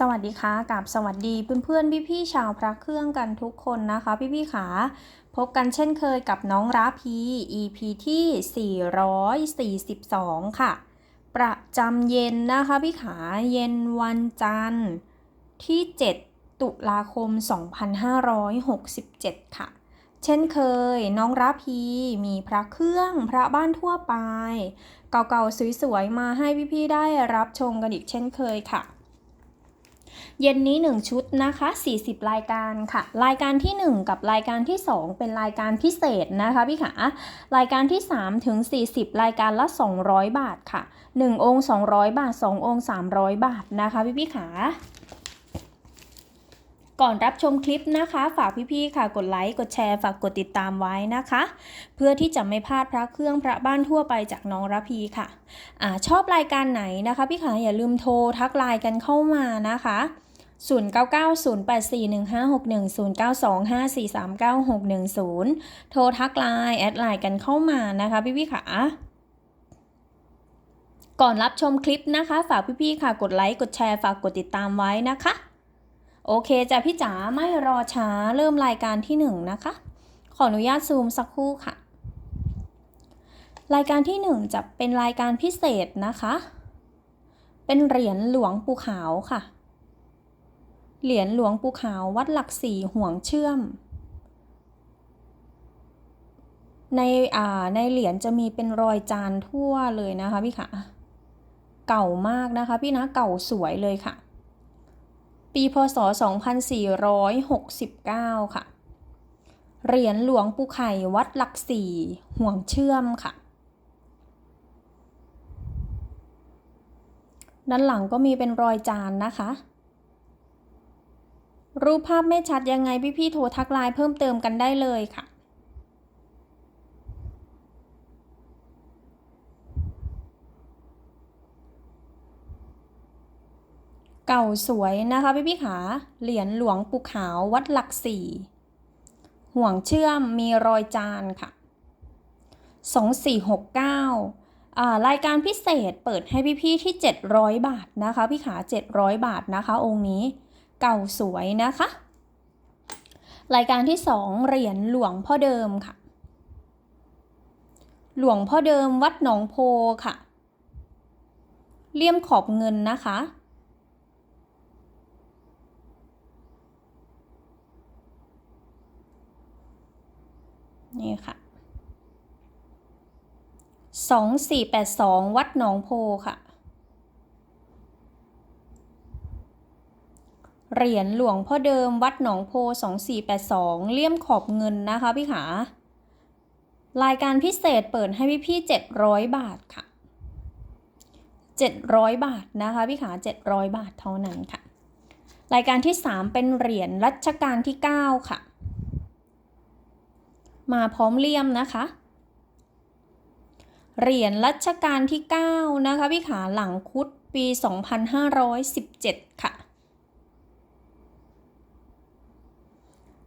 สวัสดีค่ะกับสวัสดีเพื่อนๆพี่ๆชาวพระเครื่องกันทุกคนนะคะ พี่ๆขาพบกันเช่นเคยกับน้องราพี EP ที่ 442 ค่ะ ประจำเย็นนะคะ พี่ขาเย็นวันจันทร์ที่ 7 ตุลาคม 2567 ค่ะ เช่นเคยน้องราพีมีพระเครื่องพระบ้านทั่วไป เก่าๆสวยๆมาให้พี่ๆได้รับชมกันอีกเช่นเคยค่ะ เย็นนี้ 1 ชุดนะคะ 40 รายการค่ะ รายการที่ 1 กับรายการที่ 2 เป็นรายการพิเศษนะคะพี่ขารายการที่ 3 ถึง 40 รายการละ 200 บาทค่ะ 1 องค์ 200 บาท 2 องค์ 300 บาทนะคะพี่พี่ขาก่อนรับชมคลิปนะคะ ฝากพี่ๆค่ะกดไลค์กดแชร์ฝากกดติดตามไว้นะคะ เพื่อที่จะไม่พลาดพระเครื่องพระบ้านทั่วไปจากน้องระพีค่ะอาชอบรายการไหนนะคะ พี่ขาอย่าลืมโทรทักไลน์กันเข้ามานะคะ 0990841561 0925439610 โทรทักไลน์แอดไลน์กันเข้ามานะคะพี่พี่ๆค่ะก่อนรับชมคลิปนะคะ ฝากพี่ๆค่ะกดไลค์กดแชร์ฝากกดติดตามไว้นะคะ โอเคจ้ะพี่จ๋าไม่รอช้าเริ่มรายการที่หนึ่งนะคะ ขออนุญาตซูมสักครู่ค่ะ รายการที่หนึ่งจะเป็นรายการพิเศษนะคะ เป็นเหรียญหลวงปู่ขาวค่ะ เหรียญหลวงปู่ขาววัดหลักสี่ห่วงเชื่อม ในอ่าในเหรียญจะมีเป็นรอยจานทั่วเลยนะคะพี่ค่ะ เก่ามากนะคะพี่นะเก่าสวยเลยค่ะ ปีพศ 2469 ค่ะ เหรียญหลวงปู่ไข่วัดหลักสี่ห่วงเชื่อมค่ะด้านหลังก็มีเป็นรอยจานนะคะ รูปภาพไม่ชัดยังไงพี่ๆโทรทักไลน์เพิ่มเติมกันได้เลยค่ะ เก่าสวยนะคะพี่พี่ขา เหรียญหลวงปู่ขาววัดหลักสี่ ห่วงเชื่อมมีรอยจานค่ะ 2469อ่ารายการพิเศษเปิดให้พี่ๆที่ 700 บาทนะคะ พี่ขา 700 บาทนะคะ องค์นี้ เก่าสวยนะคะ รายการที่ 2 เหรียญหลวงพ่อเดิมค่ะ หลวงพ่อเดิมวัดหนองโพค่ะ เลี่ยมขอบเงินนะคะนี่ค่ะสองสี่แปดสองวัดหนองโพค่ะ เหรียญหลวงพ่อเดิมวัดหนองโพสองสี่แปดสองเลี่ยมขอบเงินนะคะพี่ขารายการพิเศษเปิดให้พี่พี่เจ็ดร้อยบาทค่ะเจ็ดร้อยบาทนะคะพี่ขาเจ็ดร้อยบาทเท่านั้นค่ะ รายการที่สามเป็นเหรียญรัชกาลที่เก้าค่ะ มาพร้อมเลี่ยมนะคะ เหรียญรัชกาลที่ 9 นะคะพี่ขาหลังคุดปี 2517 ค่ะ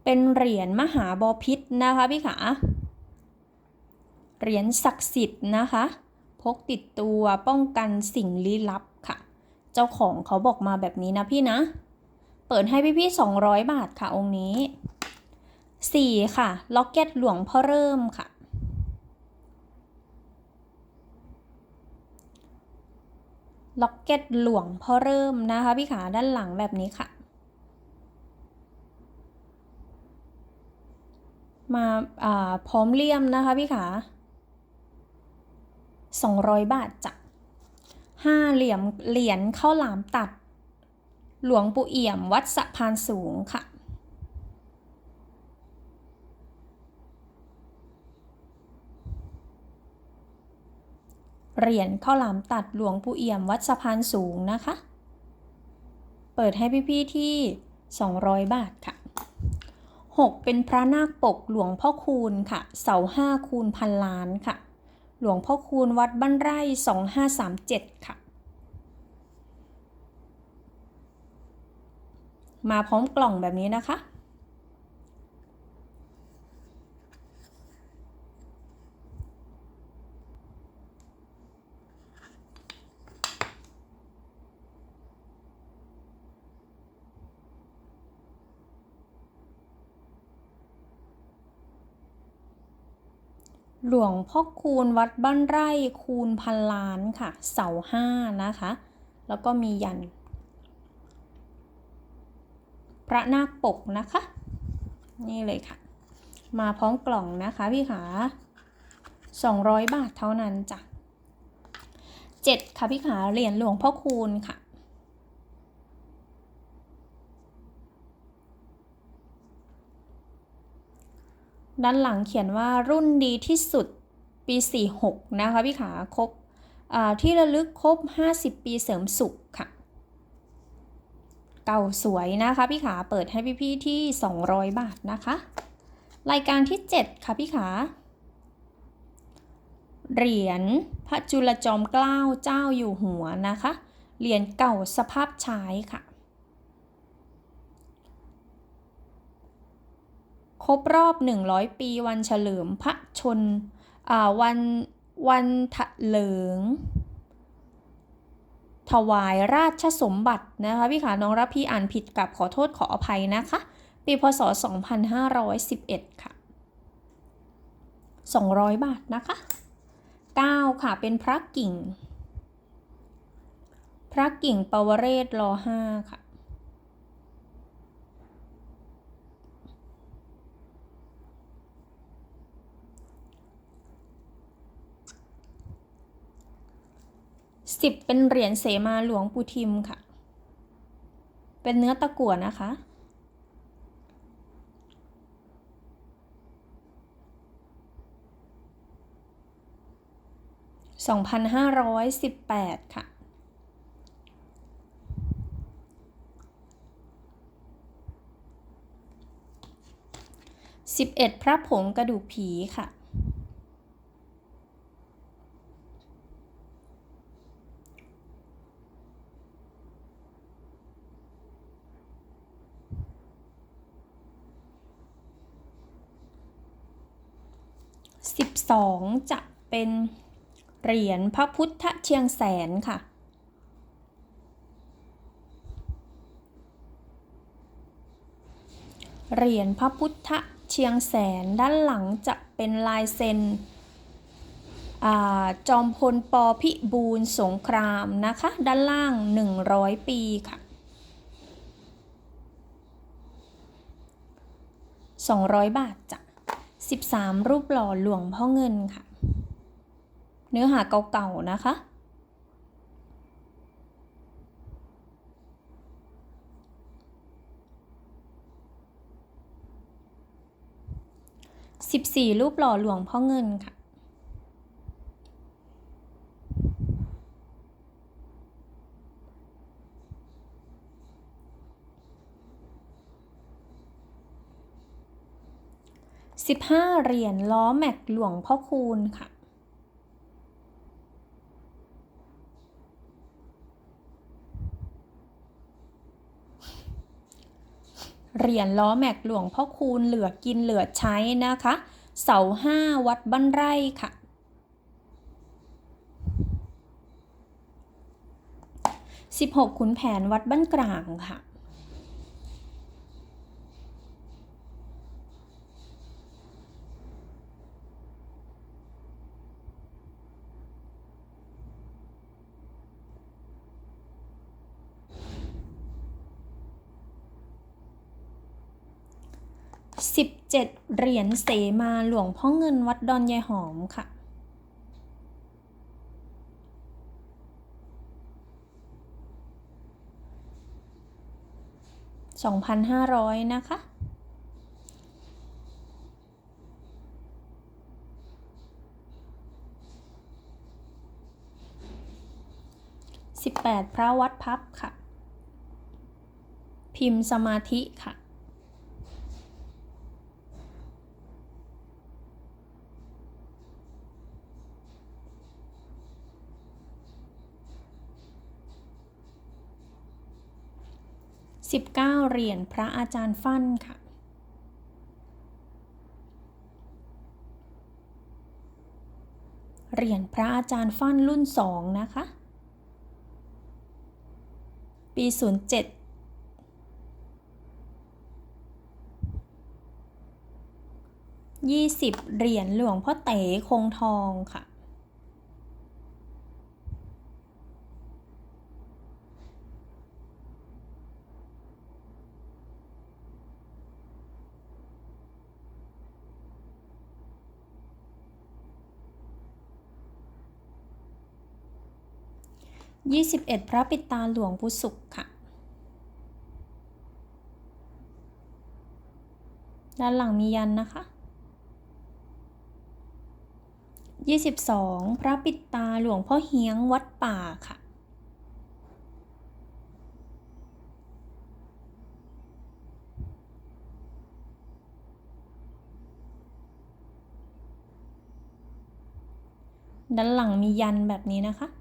เป็นเหรียญมหาบอพิษนะคะพี่ขาเหรียญศักดิ์สิทธิ์นะคะ พกติดตัวป้องกันสิ่งลี้ลับค่ะ เจ้าของเขาบอกมาแบบนี้นะพี่นะ เปิดให้พี่ๆ200 บาทค่ะองค์นี้สี่ค่ะ ล็อกเก็ตหลวงพ่อเริ่มค่ะล็อกเก็ตหลวงพ่อเริ่มนะคะพี่ขาด้านหลังแบบนี้ค่ะ มาอ่าพร้อมเลี่ยมนะคะพี่ขา200 บาทจ้ะห้าเหลี่ยมเหรียญข้าวหลามตัด หลวงปู่เอี่ยมวัดสะพานสูงค่ะ เหรียญข้าวหลามตัดหลวงปู่เอี่ยมวัดสะพานสูงนะคะ เปิดให้พี่ ๆ ที่ 200 บาทค่ะ 6 เป็นพระนาคปกหลวงพ่อคูณค่ะ เสาห้าคูณพันล้านค่ะ หลวงพ่อคูณวัดบ้านไร่ 2537 ค่ะ มาพร้อมกล่องแบบนี้นะคะ หลวงพ่อคูณวัดบ้านไร่คูณพันล้านค่ะ เสาห้านะคะ แล้วก็มียัน พระนาคปกนะคะ นี่เลยค่ะ มาพร้อมกล่องนะคะพี่ขา200 บาทเท่านั้นจ้ะเจ็ดค่ะพี่ขาเหรียญหลวงพ่อคูณค่ะ ด้านหลังเขียนว่ารุ่นดีที่สุดปี 46 นะคะพี่ขาครบที่ระลึกครบ 50 ปีเสริมสุขค่ะ เก่าสวยนะคะพี่ขาเปิดให้พี่ๆที่ 200 บาทนะคะ รายการที่ 7 ค่ะพี่ขา เหรียญพระจุลจอมเกล้าเจ้าอยู่หัวนะคะ เหรียญเก่าสภาพใช้ค่ะ ค รบรอบ 100 ปีวันเฉลิมพระชนวันวันถลิง ถวายราชสมบัตินะคะพี่ขาน้องรับพี่อ่านผิดกับขอโทษขออภัยนะคะ ปีพศ 2511 ค่ะ 200 บาทนะคะ 9 ค่ะเป็นพระกิ่ง พระกิ่งปวเรศร5ค่ะ สิบเป็นเหรียญเสมาหลวงปู่ทิมค่ะ เป็นเนื้อตะกั่วนะคะ2,518ค่ะ11พระผงกระดูกผีค่ะ 2. จะเป็นเหรียญพระพุทธเชียงแสนค่ะ เหรียญพระพุทธเชียงแสนด้านหลังจะเป็นลายเซ็นอจอมพลปพิบูลสงครามนะคะ ด้านล่าง 100 ปีค่ะ 200 บาทจ้ะ 13 รูปหล่อหลวงพ่อเงินค่ะ เนื้อหาเก่าๆนะคะ 14 รูปหล่อหลวงพ่อเงินค่ะ 15 เหรียญล้อแม็กหลวงพ่อคูณค่ะ เหรียญล้อแม็กหลวงพ่อคูณเหลือกินเหลือใช้นะคะ เสาห้าวัดบ้านไร่ค่ะ 16ขุนแผนวัดบ้านกลางค่ะ 7เหรียญเสมาหลวงพ่อเงินวัดดอนยายหอมค่ะ2,500นห้าร้อยนะคะ18พระวัดพับค่ะ พิมพ์สมาธิค่ะ 19 เหรียญพระอาจารย์ฟั่นค่ะ เหรียญพระอาจารย์ฟั่นรุ่น 2 นะคะ ปี 07 20เหรียญหลวงพ่อเต๋คงทองค่ะ 21 พระปิดตาหลวงปู่ศุกร์ค่ะ ด้านหลังมียันนะคะ 22 พระปิดตาหลวงพ่อเฮียงวัดป่าค่ะ ด้านหลังมียันแบบนี้นะคะ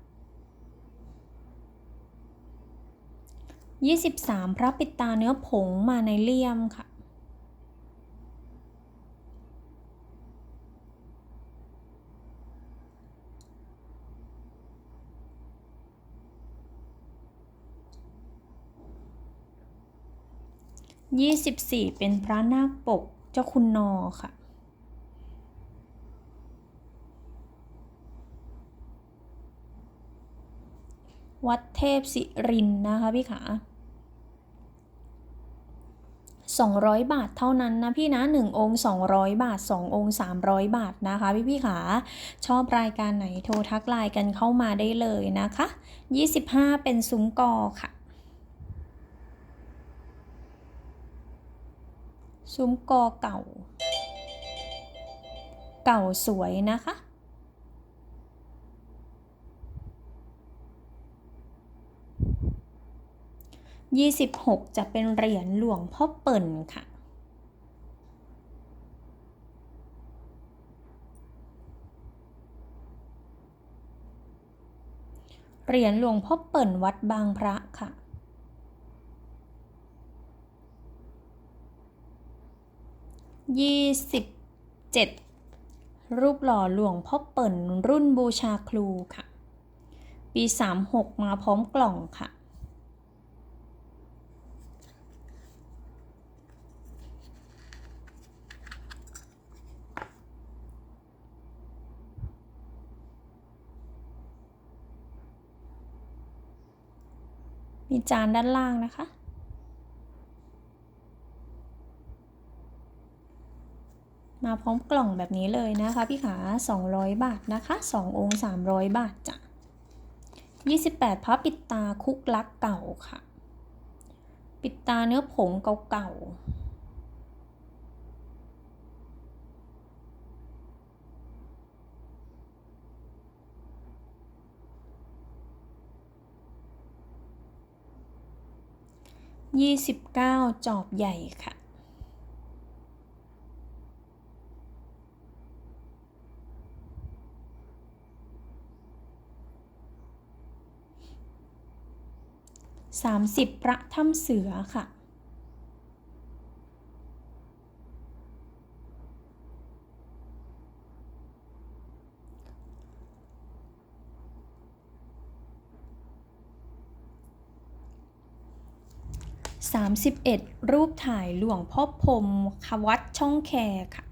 23 พระปิตาเนื้อผงมาในเลี่ยมค่ะ 24 เป็นพระนาคปกเจ้าคุณนอค่ะ วัดเทพศิรินนะคะพี่ขา200 บาทเท่านั้นนะพี่นะ 1 องค์ 200 บาท 2 องค์ 300 บาทนะคะพี่พี่ขาชอบรายการไหนโทรทักไลน์กันเข้ามาได้เลยนะคะ 25 เป็นซุ้มกอค่ะ ซุ้มกอเก่า เก่าสวยนะคะ 26 จะเป็นเหรียญหลวงพ่อเปิ่นค่ะ เหรียญหลวงพ่อเปิ่นวัดบางพระค่ะ27รูปหล่อหลวงพ่อเปิ่นรุ่นบูชาครูค่ะ ปี 36 มาพร้อมกล่องค่ะ มีจานด้านล่างนะคะ มาพร้อมกล่องแบบนี้เลยนะคะพี่ขา200 บาทนะคะ 2 องค์ 300 บาทจ้ะ28พับปิดตาคุกลักเก่าค่ะ ปิดตาเนื้อผงเก่าๆ 29 จอบใหญ่ค่ะ 30 พระถ้ำเสือค่ะ 31 รูปถ่ายหลวงพ่อพรมควัดช่องแคค่ะ 2557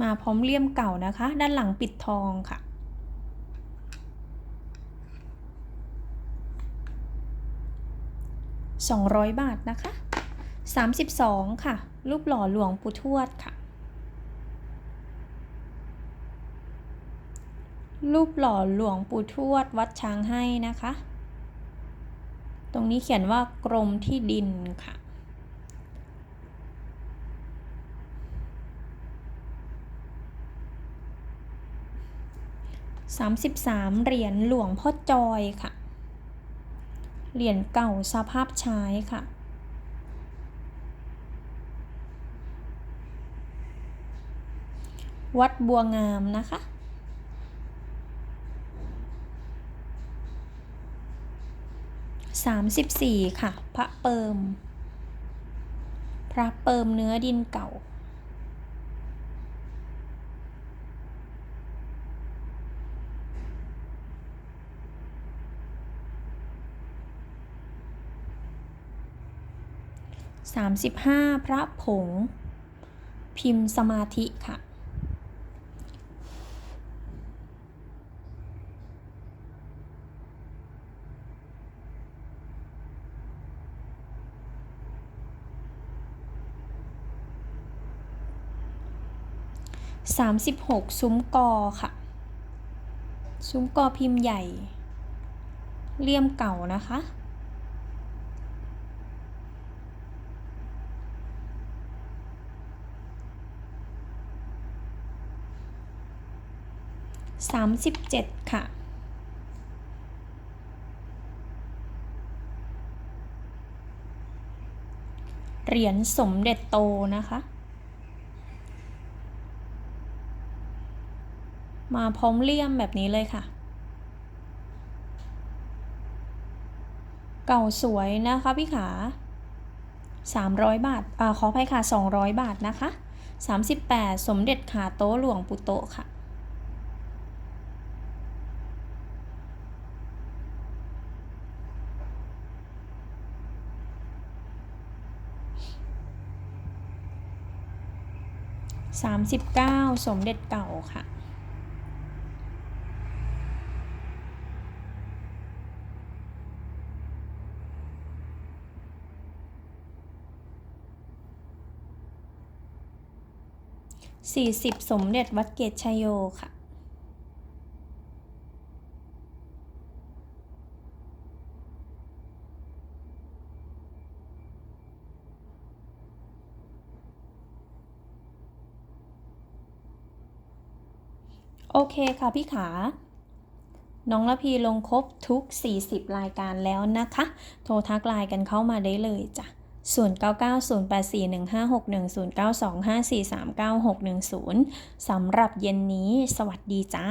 มาพร้อมเลี่ยมเก่านะคะ ด้านหลังปิดทองค่ะ 200 บาทนะคะ 32 ค่ะ รูปหล่อหลวงปู่ทวดค่ะ รูปหล่อหลวงปู่ทวดวัดช้างให้นะคะ ตรงนี้เขียนว่ากรมที่ดินค่ะ33เหรียญหลวงพ่อจอยค่ะ เหรียญเก่าสภาพใช้ค่ะวัดบัวงามนะคะ 34 ค่ะ พระเปิม พระเปิมเนื้อดินเก่าสามสิบห้าพระผง พิมพ์สมาธิค่ะ 36 ซุ้มกอค่ะ ซุ้มกอพิมพ์ใหญ่ เลี่ยมเก่านะคะ 37 ค่ะเหรียญสมเด็จโตนะคะ มาพร้อมเลี่ยมแบบนี้เลยค่ะ เก่าสวยนะคะพี่ขา 300 บาทอ่าขออภัยค่ะ 200 บาทนะคะ 38 สมเด็จขาโต๊ะหลวงปุโตค่ะ39 สมเด็จเก่าค่ะ 40 สมเด็จวัดเกตชัยโยค่ะ โอเคค่ะพี่ขา น้องละพีลงครบทุก 40 รายการแล้วนะคะ โทรทักไลน์กันเข้ามาได้เลยจ้ะ 0990841561 0925439610 สำหรับเย็นนี้ สวัสดีจ้า